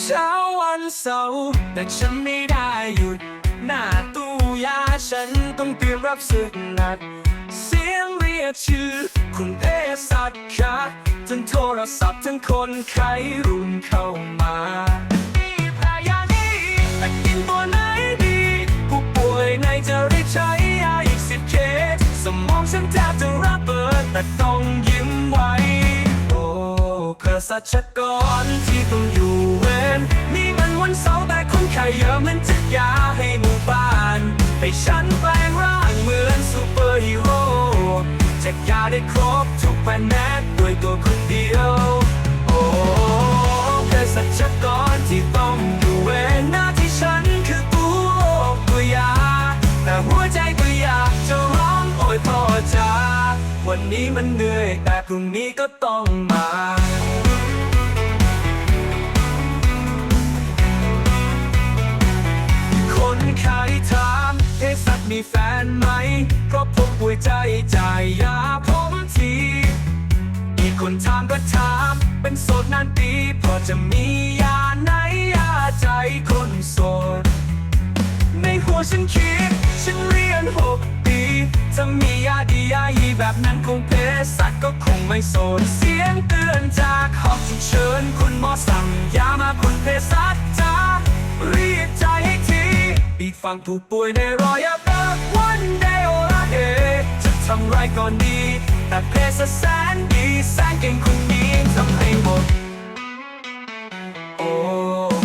เช้าวันเสาร์แต่ฉันไม่ได้หยุด หน้าตู้ยาฉันต้องเตรียมรับศึกหนักเสียงเรียกชื่อ คุณเภสัชค่ะจนโทรศัพท์ทั้งคนไข้รุนเข้ามาแพ้ยานี้กินตัวไหนดีผู้ป่วยในจะรีช้ยาอีกสิบเคสสมองฉันแทบจะระเบิดแต่ต้องยิ้มไว้ เภสัชกรที่ต้องอยู่เวรนี่มันวันเสาร์แต่คนไข้เยอะเหมันจะยาให้หมู่บ้าน ให้ฉันแปลงร่างเหมือนซูเปอร์ฮีโร่แจกยาได้ครบทุกแผนกด้วยตัวคนเดียว โอ้เภสัชกรที่ต้องอยู่เวรหน้าที่ฉันคือตัวตัวยา แต่หัวใจก็อยากจะร้องโอยพ่อจ้าวันนี้มันเหนื่อยแต่พรุ่งนี้ก็ต้องมา แฟนไหม เพราะผมป่วยใจจ่ายยาผมทีอีกคนถามก็ถาม เป็นโสดนานปีพอจะมียาไหนยาใจคนโสด ในหัวฉันคิด ฉันเรียนหกปีจะมียาดียายีแบบนั้นคงเพศสัตว์ก็คงไม่โสด เสียงเตือนจากห้องฉุกเฉินคุณหมอสั่งยามาคุณเพศสัตว์จ้ารียกใจให้ที อีกฝั่งผู้ป่วยในรอยอับ แต่เพศแสนดีแสนเก่งคนนี้ทำให้หมด โอ้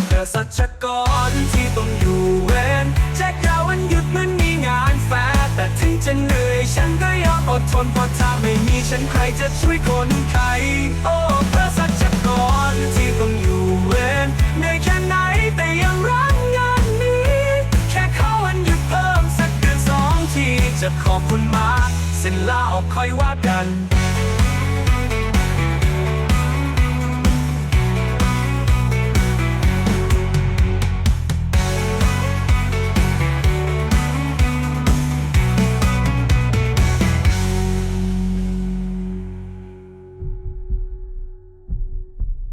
เภสัชกรที่ต้องอยู่เวรแจ็คยาวันหยุดเหมันมีงานแฟร์แต่ถึงจะเหนื่อยฉันก็ยอมอดทนเพราะถ้าไม่มีฉันใครจะช่วยคนไข้โอ้เภสัชกรที่ต้องอยู่เวรเหนื่อยแค่ไหนแต่ยังรักงานนี้ แค่เขาวันหยุดเพิ่มสักเดือนสองทีจะขอบคุณมา เส้นลาออกค่อยวาดกัน